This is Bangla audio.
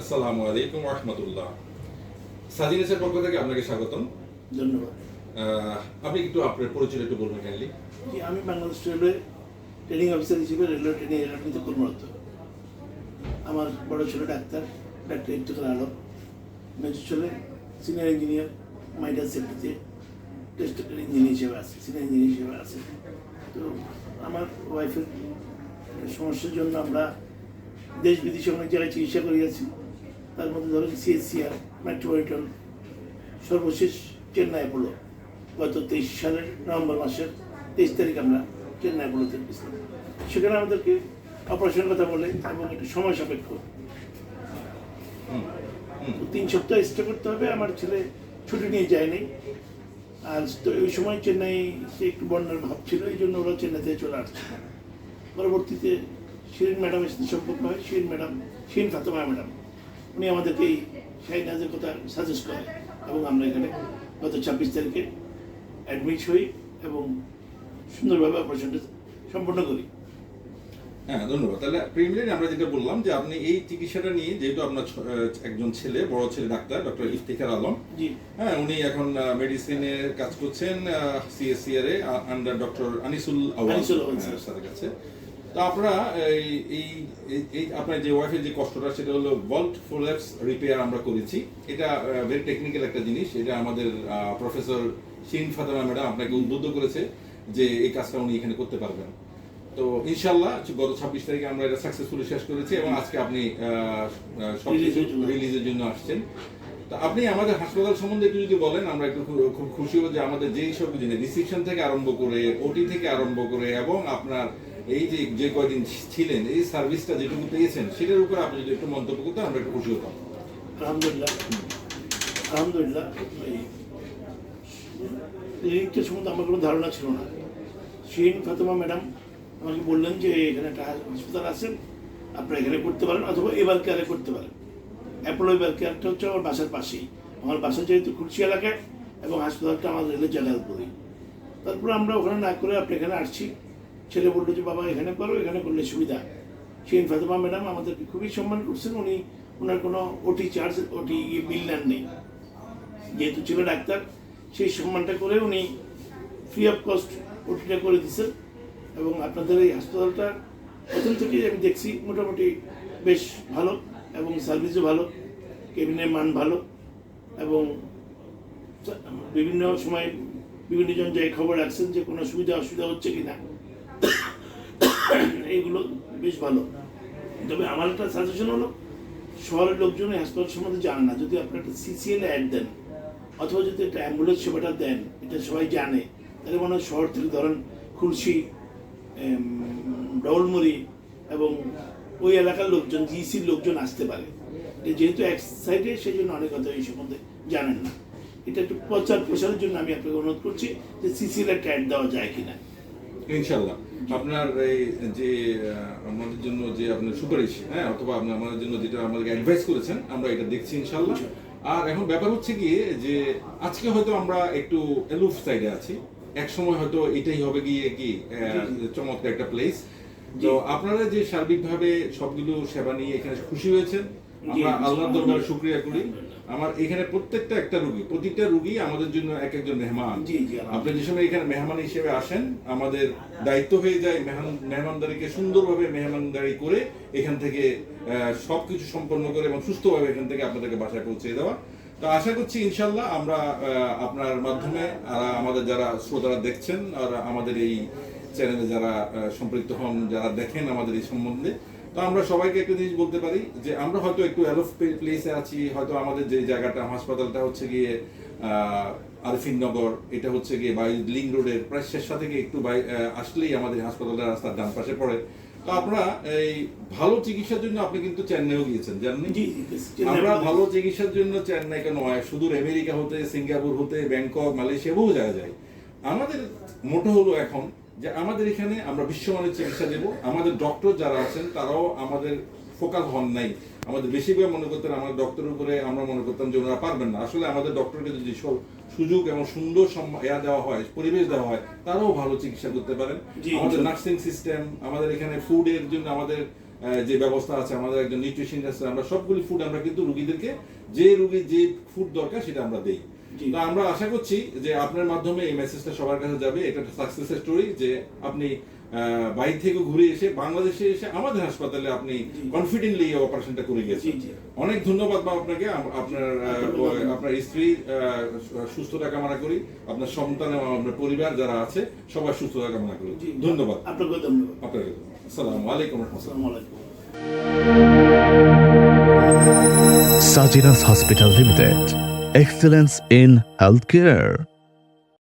আসসালামু আলাইকুম রহমতুল্লাহ। সাজিনেসের পক্ষ থেকে আপনাকে স্বাগতম। ধন্যবাদ। আপনি একটু আপনার পরিচয় একটু বলবেন কাইন্ডলি আমি বাংলাদেশ রেলওয়ে ট্রেনিং অফিসার হিসেবে রেলওয়ে ট্রেনিং একাডেমিতে কর্মরত। আমার বড় ছেলে doctor doctor Iftekhar Alam. Major ছেলে সিনিয়র ইঞ্জিনিয়ার মাইডার সেক্টরিতে টেস্ট ইঞ্জিনিয়ার হিসেবে আছে সিনিয়র ইঞ্জিনিয়ার হিসেবে আছে। তো আমার ওয়াইফের সমস্যার জন্য আমরা দেশ বিদেশে অনেক জায়গায় চিকিৎসা করিয়াছি। তার মধ্যে ধরো সিএসসিআর মেট্রোপলিটন সর্বশেষ চেন্নাই অ্যাপোলো গত তেইশ সালের নভেম্বর মাসের তেইশ তারিখ আমরা চেন্নাই অ্যাপোলোতে গেছিলাম। সেখানে আমাদেরকে অপারেশনের কথা বলে এবং একটু সময় সাপেক্ষ। তিন সপ্তাহ স্টে করতে হবে আমার ছেলে ছুটি নিয়ে যায়নি। আর তো ওই সময় চেন্নাই একটু বন্যার ভাব ছিল এই জন্য ওরা চেন্নাই থেকে চলে আসছে। পরবর্তীতে শিরিন ম্যাডামের সাথে সম্পর্ক হয় শিরিন ম্যাডাম শিরিন ফাতেমা ম্যাডাম। উনি আমাদেরকে এই শাহিনাজের কথা সাজেস্ট করে এবং আমরা এখানে গত ছাব্বিশ তারিখে অ্যাডমিট হই এবং সুন্দরভাবে অপারেশনটা সম্পন্ন করি। হ্যাঁ ধন্যবাদ। তাহলে প্রিমিয়ারি আমরা যেটা বললাম যে আপনি এই চিকিৎসাটা নিয়ে যেহেতু আপনার একজন ছেলে বড় ছেলে ডাক্তার ডক্টর ইফতিখার আলম জি। হ্যাঁ উনি এখন মেডিসিনে কাজ করছেন সিএসসিআর এ আন্ডার ডক্টর আনিসুল স্যার। স্যারের কাছে। তো আপনারা এই এই এই- আপনার যে ওয়াইফের যে কষ্টটা সেটা হলো ভল্ট ফোলাপস রিপেয়ার আমরা করেছি। এটা ভেরি টেকনিক্যাল একটা জিনিস। এটা আমাদের প্রফেসর শিন ফাতেমা ম্যাডাম আপনাকে উদ্বুদ্ধ করেছে যে এই কাজটা উনি এখানে করতে পারবেন। তো ইনশাল্লাহ গত ছাব্বিশ তারিখে আমরা এটা সাকসেসফুলি শেষ করেছি এবং আজকে আপনি সব রিলিজের জন্য আসছেন। আপনি আমাদের হাসপাতাল সম্বন্ধে একটু যদি বলেন, আমরা একটু খুব খুশি হব যে আমাদের যেই সব জিনিস রিসিপশন থেকে আরম্ভ করে ওটি থেকে আরম্ভ করে, এবং আপনার এই যে যে কয়দিন ছিলেন, এই সার্ভিসটা যেটুকু পেয়েছেন, সেটার উপর আপনি যদি একটু মন্তব্য করতেন, আমরা একটু খুশি হতাম। আলহামদুলিল্লাহ। আলহামদুলিল্লাহ, এই সম্বন্ধে আমার কোনো ধারণা ছিল না। শিরিন ফাতেমা ম্যাডাম আমাকে বললেন যে, এখানে একটা হাসপাতাল আছেন আপনারা এখানে করতে পারেন, অথবা এবার কেয়ারে করতে পারেন। অ্যাপোলো কেয়ারটা হচ্ছে আমার বাসার পাশেই আমার বাসা যেহেতু খুলশি এলাকায় এবং হাসপাতালটা আমার রেলের উপরেই। তারপরে আমরা ওখানে না করে আপনি এখানে আসছি। ছেলে বলল যে, বাবা, এখানে করো, এখানে করলে সুবিধা। সেই ফাতেমা ম্যাডাম আমাদেরকে খুবই সম্মান করছেন। উনি ওনার কোনো ওটি চার্জ ওটি বিল নেন নেই। যেহেতু ছিল ডাক্তার, সেই সম্মানটা করে উনি ফ্রি অফ কস্ট ওটিটা করে দিচ্ছেন এবং আপনাদের এই হাসপাতালটা প্রথম থেকেই আমি দেখছি মোটামুটি বেশ ভালো। এবং সার্ভিসও ভালো কেবিনের মান ভালো, এবং বিভিন্ন সময় বিভিন্ন জন যে খবর রাখছেন যে কোনো সুবিধা অসুবিধা হচ্ছে কি না এইগুলো বেশ ভালো। তবে আমার একটা সাজেশন হলো, শহরের লোকজন হাসপাতাল সম্বন্ধে জানে না। যদি আপনি একটা সিসিএল অ্যাড দেন, অথবা যদি একটা অ্যাম্বুলেন্স সেবাটা দেন, এটা সবাই জানে, তাহলে মনে হয় শহর থেকে ধরেন খুলশি ডবলমুড়ি এবং ওই এলাকার লোকজন জিসির লোকজন আসতে পারে। যেহেতু এক সাইডে সেই জন্য অনেক কথা এই সম্বন্ধে জানেন না। এটা একটু প্রচার প্রসারের জন্য আমি আপনাকে অনুরোধ করছি যে সিসিএল একটা অ্যাড দেওয়া যায় কিনা। ইনশাল্লাহ আপনার এই যে আমাদের জন্য যে আপনার সুপারিশ হ্যাঁ অথবা আপনি আমাদের জন্য যেটা আমাদেরকে অ্যাডভাইস করেছেন আমরা এটা দেখছি ইনশাল্লাহ আর এখন ব্যাপার হচ্ছে কি যে আজকে হয়তো আমরা একটু এলুফ সাইডে আছি। এক সময় হয়তো এটাই হবে গিয়ে কি চমৎকার একটা প্লেস তো আপনারা যে সার্বিকভাবে সবগুলো সেবা নিয়ে এখানে খুশি হয়েছেন আমরা আল্লাহর দরবারে। শুক্রিয়া করি আমার এখানে প্রত্যেকটা একটা রুগী প্রতিটা রুগী আমাদের জন্য এক একজন মেহমান। আপনি যে সময় এখানে মেহমান হিসেবে আসেন আমাদের দায়িত্ব হয়ে যায় মেহমানদারিকে সুন্দরভাবে মেহমানদারি করে এখান থেকে আহ, সবকিছু সম্পন্ন করে এবং সুস্থভাবে এখান থেকে আপনাদেরকে বাসায় পৌঁছে দেওয়া তো আশা করছি ইনশাল্লাহ আমরা আপনার মাধ্যমে আমাদের যারা শ্রোতারা দেখছেন আর আমাদের এই চ্যানেলে যারা সম্পৃক্ত হন যারা দেখেন আমাদের এই সম্বন্ধে তো আমরা সবাইকে একটা জিনিস বলতে পারি যে আমরা হয়তো একটু অ্যালোফ প্লেসে আছি হয়তো আমাদের যে জায়গাটা হাসপাতালটা হচ্ছে গিয়ে আহ, আরফিন নগর এটা হচ্ছে গিয়ে বাই লিং রোডের প্রায় শেষা থেকে একটু বাই আসলেই আমাদের হাসপাতালটা রাস্তার ডান পাশে পড়ে। তো আপনারা এই ভালো চিকিৎসার জন্য আপনি কিন্তু চেন্নাইও গিয়েছেন জানেন? আমরা ভালো চিকিৎসার জন্য চেন্নাই কেন হয় সুদূর আমেরিকা হতে সিঙ্গাপুর হতে ব্যাংকক মালয়েশিয়া বহু জায়গায় যায়। আমাদের মোটো হলো এখন যে আমাদের এখানে আমরা বিশ্বমানের চিকিৎসা দেব আমাদের ডক্টর যারা আছেন তারাও আমাদের ফোকাল হন নাই। আমাদের বেশিরভাগ মনে করতেন আমাদের ডক্টরের উপরে আমরা মনে করতাম যে ওনারা পারবেন না। আসলে আমাদের ডক্টরকে যদি সুযোগ এবং সুন্দর ইয়া দেওয়া হয় পরিবেশ দেওয়া হয় তারাও ভালো চিকিৎসা করতে পারেন। আমাদের নার্সিং সিস্টেম আমাদের এখানে ফুডের জন্য আমাদের যে ব্যবস্থা আছে আমাদের একজন নিউট্রিশন আছে আমরা সবগুলি ফুড আমরা কিন্তু রুগীদেরকে যে রুগীর যে ফুড দরকার সেটা আমরা দেই। তো আমরা আশা করছি যে আপনার মাধ্যমে এই মেসেজটা সবার কাছে যাবে। এটা সাকসেস স্টোরি যে আপনি বাইরে থেকে ঘুরে এসে বাংলাদেশে এসে আমাদের হাসপাতালে আপনি কনফিডেন্টলি এই অপারেশনটা করে গেছেন। অনেক ধন্যবাদ বা আপনাকে। আপনার আপনার স্ত্রী সুস্থতা কামনা করি। আপনার সন্তান এবং আপনার পরিবার যারা আছে সবার সুস্থতা কামনা করি। ধন্যবাদ। আপনাকে ধন্যবাদ। আপনাকে আসসালামু আলাইকুম রহমতুল্লাহ। আসসালামু আলাইকুম। Sajinas Hospital Limited. Excellence in healthcare.